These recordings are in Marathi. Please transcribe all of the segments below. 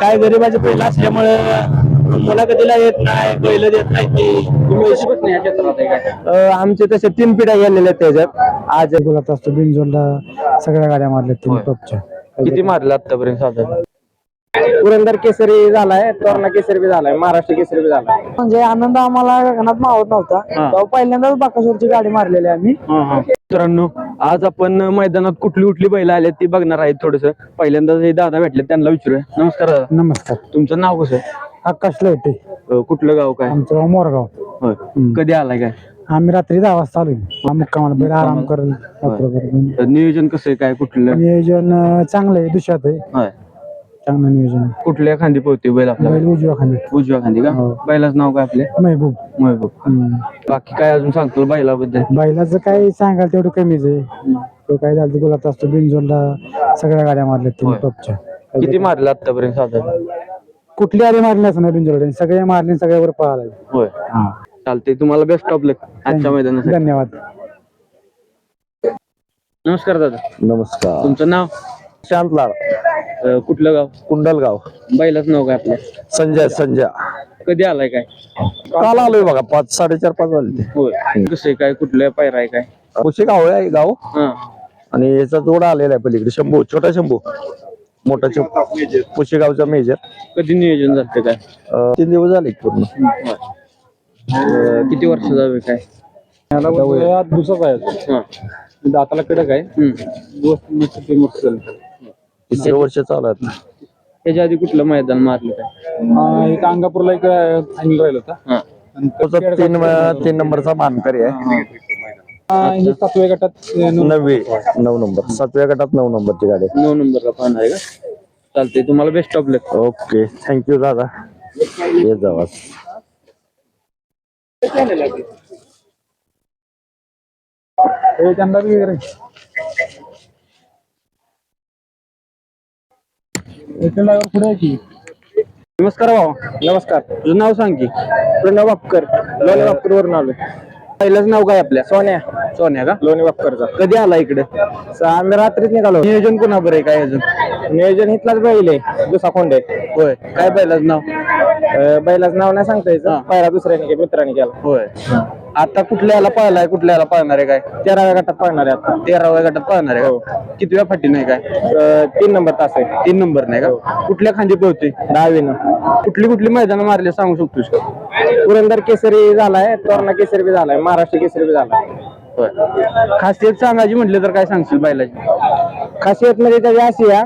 काय गरिबाचे पहिला असल्यामुळे मुलाखतीला येत नाही बैल देत नाही ती. आमचे तसे तीन पिढ्या गेलेल्या आहेत त्याच्यात. आज बोलत असतो बिनजोडला सगळ्या गाड्या मारल्या तीन. टॉपच्या. किती मारले आतापर्यंत साधारण? पुरंदर केसरी झालाय तोरणा केसरी बी झालाय महाराष्ट्र केसरी बी झालाय. म्हणजे आनंद आम्हाला गगनात मावत नव्हता. तेव्हा पहिल्यांदाच बाकासूरची गाडी मारलेली आम्ही. मित्रांनो आज आपण मैदानात कुठली कुठली बैल आले ती बघणार आहेत थोडस. पहिल्यांदा हे दादा भेटले त्यांना विचारूया. नमस्कार दादा. नमस्कार. तुमचं नाव कसं? आकाश लवटे अं, कुठलं गाव काय? आमचं गाव मोरगाव. होय. कधी आलाय काय? आम्ही रात्री दहा वाजता आलो मुक्कामाला बैल आराम करेल रात्रभर. तर नियोजन कसं आहे? काय कुठलं? नियोजन अं, चांगलं आहे दुसऱ्यात आहे. होय. चांगलं नियोजन. कुठल्या खांदी पोहते बैल आपल्या बैल उजव्या खाली उजव्या खांदी का? हो. बैलाचं नाव काय आपले? महबूब. महबूब. हम्म. बाकी काय अजून सांगतो बैलाबद्दल? बैलाचं काय सांगाल तेवढं कमीच आहे. तो काय झालं बोलत असतो बिनजोडला सगळ्या गाड्या मारल्या तीन होय. टॉपच्या. किती मारले आतापर्यंत साधारण? कुठली आधी मारल्याच नाही बिनजोड सगळे मारले सगळ्यावर पळाला होय. चालते तुम्हाला बेस्ट ऑफ लक आजच्या मैदानासाठी. धन्यवाद. नमस्कार दादा. नमस्कार. तुमचं नाव? शांतलाल. अं, कुठलं गाव? कुंडलगाव. बैलाचं नाव काय आपलं? संजय संजय. कधी आलाय काय? काल आलोय बघा पाच साडेचार पाच वाजले होय. कसं आहे काय कुठलं पायरा आहे काय? कुशी गाव आहे गाव. हा. आणि याचा जोडा आलेला आहे पलीकडे शंभू छोटा शंभू. मोठा शंभू. पुशेगावचा मेजर कधी नियोजन झालं काय? अं, तीन दिवस झाले पूर्ण. अं, किती वर्ष जावे काय? दुसराच आहे. हा. दाताला कडक आहे. हम्म. तिसरं वर्ष चालू आहे आता. त्याच्या आधी कुठलं मैदान मारलं काय? एक अंगापूरला एक फायनल राहिला होता. हा. त्याचा तीन तीन नंबरचा मानकरी आहे. हे सातव्या गटात नववी नऊ नंबर. सातव्या गटात नऊ नंबरची गाडी. नऊ नंबरला पाहणार आहे का? चालतंय तुम्हाला best of luck okay thank you दादा. ये जावा. त्यांना बी रे. पुढे की? नमस्कार भाऊ. नमस्कार. तुझं नाव सांग की. प्रणव बापकर लोणी बापकर वरून आलोय. पहिलंच नाव काय आपल्या? सोन्या. सोन्या का? लोणी बापकरचा कधी आला इकडे? स- आम्ही रात्रीच निघालो. नियोजन कोणा बरं आहे? काय अजून? नियोजन इथलाच बैल आहे. दुसरा आहे होय. काय पहिलंच नाव? बैलाचं नाव नाही सांगता यायचं. पहिला दुसऱ्याने के- मित्राने केला. होय. आता कुठल्याला पाळलाय कुठल्याला पाळणार आहे काय? तेराव्या गटात पळणार आहे आता. तेराव्या गटात पाळणार आहे का? कितव्या फाटी नाही काय? अं, तीन नंबर तास आहे. तीन नंबर नाही का? कुठल्या खांदी पोहतोय दहावीनं. कुठली कुठली मैदानं मारले सांगू शकतोस का? पुरंदर केसरी झालाय तोरणा केसरी बी झालाय महाराष्ट्र केसरी बी झालाय. खासियत सांगायची म्हटलं तर काय सांगशील बैलाची? खासियत म्हणजे त्याची अशी आहे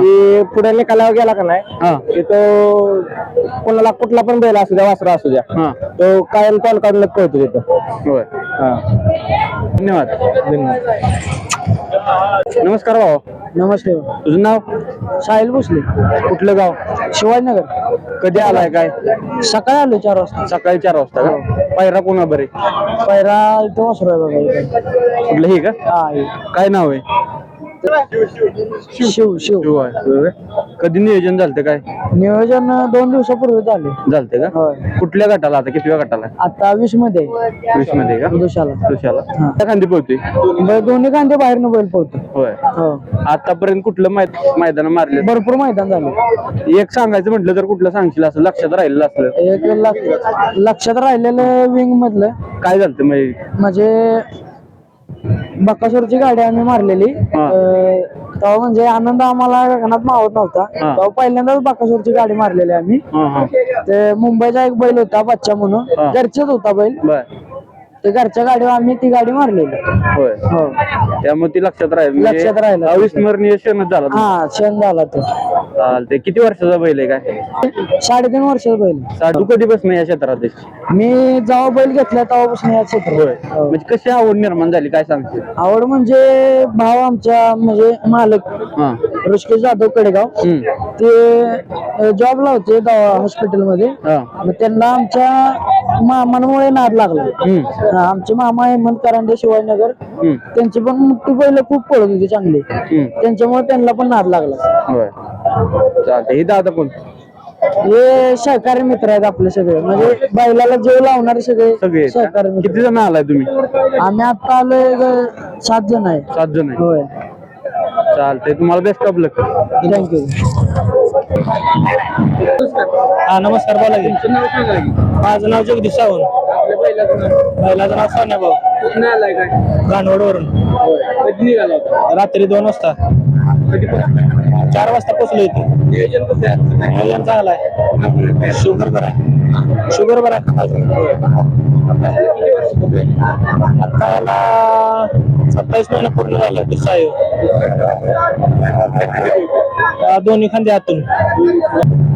की पुढे निकालावर गेला का नाही हा. की तो कोणाला कुठला पण बैल असू द्या वासरा असू द्या हा. तो कायम तोल काढूनच पळतो तिथं. होय. हा. धन्यवाद. धन्यवाद. नमस्कार भाऊ. नमस्ते. तुझं नाव? साहिल भोसले. कुठलं गाव? शिवाजीनगर. कधी आलाय काय? सकाळी आलो चार वाजता. सकाळी चार वाजता का? पायरा कोणा बरे? पहिला इथं वासरू आहे बघा इथं. कुठलं हे का? हा हे. काय नाव आहे? शिव शिव. शिव आहे. कधी नियोजन झालं काय? नियोजन दोन दिवसापूर्वी झाले. झालते का? होय. कुठल्या गटाला आता? कितव्या गटाला? आता वीसमध्ये वीसमध्ये का? दुशाला दुसऱ्याला त्या खांदी ब- दोन्ही कांदे बाहेरनं बैल पळतो होय. हो. आतापर्यंत कुठलं मैदान मारले भरपूर मैदान झाले. एक सांगायचं म्हटलं तर कुठलं सांगशील? असं लक्षात राहिलेलं असलं. एक लक- लक्षात राहिलेलं विंग मधलं. काय झालं म्हणजे म्हणजे बकासूरची गाडी आम्ही मारलेली. हा. अं, तेव्हा म्हणजे आनंद आम्हाला गगनात मावत नव्हता. हा. तेव्हा पहिल्यांदाच बकासूरची गाडी मारलेली आम्ही. हा हा. ते मुंबईचा एक बैल होता बच्चा म्हणून. घरचेच होता बैल. बर. ते घरच्या गाडीवर आम्ही ती गाडी मारलेली. होय. हो. त्यामुळे ती लक्षात राहील. म्हणजे लक्षात राहिलं. अविस्मरणीय क्षणच झाला. हा क्षण झाला तो. चालते किती वर्षाचा बैल आहे काय साडेतीन वर्षाचा बैल तू कधी बसणं या क्षेत्रात आहेस? मी जेव्हा बैल घेतला तेव्हापासून या क्षेत्रात हो. म्हणजे कशी आवड निर्माण झाली? काय सांगशील? आवड म्हणजे भाव आमच्या म्हणजे मालक हा. ऋषिकेश जाधव कडेगाव. हम्म. ते जॉबला होते हॉस्पिटलमध्ये हा. मग त्यांना आमच्या मामांमुळे नाद लागला. हम्म. हा, आमचे मामा हेमंत करांडे शिवाजीनगर. हम्म. त्यांची पण मोठी बैल खूप पळत होती चांगली. हम्म. त्यांच्यामुळे त्यांना पण नाद लागला. होय. चालते ही दादा कोण? हे सहकारी मित्र आहेत आपले सगळे. म्हणजे बैलाला जीव लावणारे सगळे सगळे सहकारी? मित्र. किती जण आलाय तुम्ही? आम्ही आता आलोय ग- सात जण आहे सात जण आहे होय. चालते तुम्हाला बेस्ट ऑफ लक थँक्यू हा नमस्कार बोला की. तुमचं नाव सांगा की. माझं नाव जगदीश सावंत. आपल्या बैलाचं नाव? बैलाचं नाव सोन्या भाऊ. आलाय काय? गाणवडवरून. कधी निघाला होता? रात्री दोन वाजता. कधी चार वाजता पोचलो इथे. नियोजन चांगलं आहे. शुगर बरं आहे. शुगर बरं आहे. आता याला सत्तावीस महिना पूर्ण झाला ते आहे दोन्ही खांदे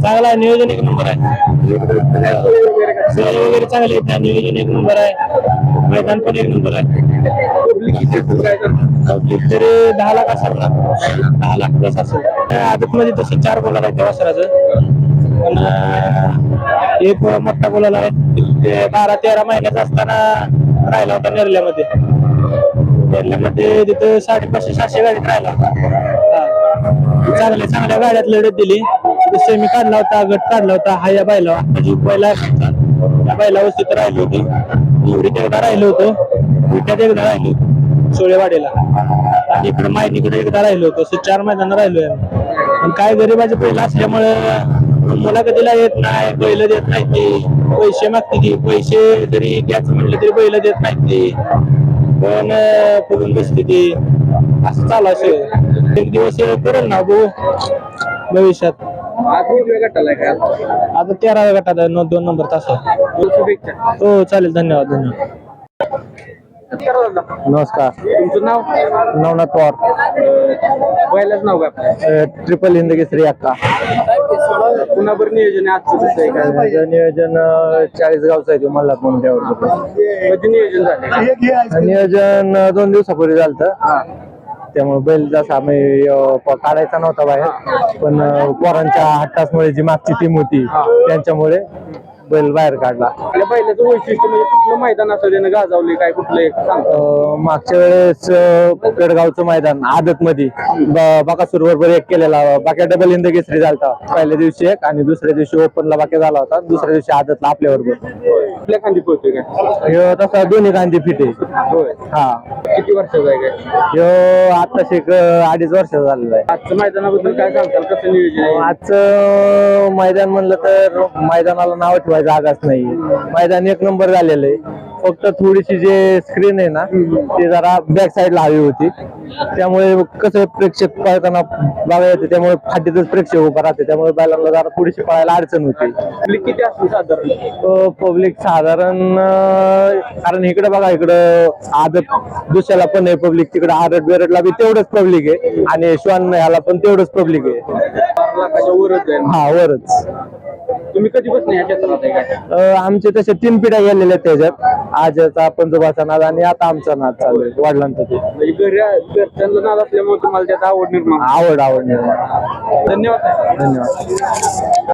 चांगला आहे नियोजन एक नंबर आहे. वगैरे चांगली आहेत नियोजन एक नंबर आहे. मैदान पण एक नंबर आहे. तरी दहा लाख असेल ना? दहा लाख प्लस असेल. आदत मध्ये तसं चार बोलायला आहे सर वासराचं पण अं, एक मोठा बोलायला आहे बारा तेरा महिन्याचा असताना राहिला होता नेरल्यामध्ये. नेरल्यामध्ये तिथं साडेपाचशे सातशे गाडीत राहिला होता. चांगल्या चांगल्या गाड्यात लढत दिली. सेमी काढला होता गट काढला होता हा या बायला म्हणजे बैला त्या बैलावर वस्तीत राहिली होती. एवढीत एकदा राहिलो होतो. विट्यात एकदा राहिलो सोळेवाडीला. आणि इकडे मायनीकडे एकदा राहिलो होतो. चार मैदान राहिलोय पण काय गरीबाचे पहिला असल्यामुळं मुलाखतीला येत नाही बैल देत नाही ते. पैसे मागते ती पैसे जरी द्यायचं म्हणलं तरी बैल देत नाही ते. पण अं, फुगून बसते ती. असं चालू असेल एक दिवस करेल ना भाऊ. भविष्यात? आता तेराव्या गटात आहे, नो- दोन नंबर तास हो चालेल. धन्यवाद धन्यवाद. नमस्कार. तुमचं नाव? नवनाथ पवार. बैलाच नाव काय ट्रिपल हिंद केसरी अक्का. कुणाबर नियोजन आहे आजचं कसं आहे. काय नियोजन चाळीस गावचं आहे मल्हार म्हणून त्यावर कधी नियोजन झाले नियोजन अं, दोन दिवसापूर्वी झालं त्यामुळे बैल जसा आम्ही अं, प- काढायचा नव्हता बाहेर. पण अं, पोरांच्या हट्टासमुळे जी मागची टीम होती त्यांच्यामुळे बैल बाहेर काढला. आपल्या बैलाचं वैशिष्ट्य म्हणजे कुठलं मैदान असं त्यानं गाजवले काय कुठलं एक सांग. अं, मागच्या वेळेस अं, पेडगावचं मैदान आदत मध्ये बाकासूर बरोबर एक केलेला बाक्या डबल हिंद केसरी झालता. पहिल्या दिवशी एक आणि दुसऱ्या दिवशी ओपनला बाक्या झाला होता. दुसऱ्या दिवशी आदतला आपल्या बरोबर आपल्या खांदी पोहतोय काय? ह्यो तसा दोन्ही गांधी फिट आहे. होय. हा. किती वर्षाचा आहे काय? ह्यो आता एक अडीच वर्षाचा झालेला आहे. आजचं मैदानाबद्दल काय सांगताल? कसं नियोजन आहे? आजचं मैदान म्हणलं तर मैदानाला नाव ठेवायचं जागाच नाही मैदान एक नंबर झालेलं आहे. फक्त थोडीशी जे स्क्रीन आहे ना ती जरा बॅक साईडला हवी होती. त्यामुळे कसं प्रेक्षक पळताना बघायला येते त्यामुळे फाटीतच प्रेक्षक उभा राहते त्यामुळे बैलांना जरा थोडीशी पळायला अडचण होती. आपली किती असतो साधारण? पब्लिक साधारण कारण इकडे बघा इकडं आदत दुसऱ्याला पण आहे पब्लिक तिकडे आदत बेरडला बी तेवढंच पब्लिक आहे. आणि श्वान ह्याला पण तेवढंच पब्लिक आहे. हा वरच. तुम्ही कधीपासून आमचे तसे तीन पिढ्या गेलेल्या आहेत त्याच्यात. आजचा पंजोबाचा नाद आणि आता आमचा नाद चालू आहे वडिलांचा ते. म्हणजे घरी घरच्यांना नाद असल्यामुळे तुम्हाला त्यात आवड निर्माण. आवड आवड निर्माण. धन्यवाद. धन्यवाद.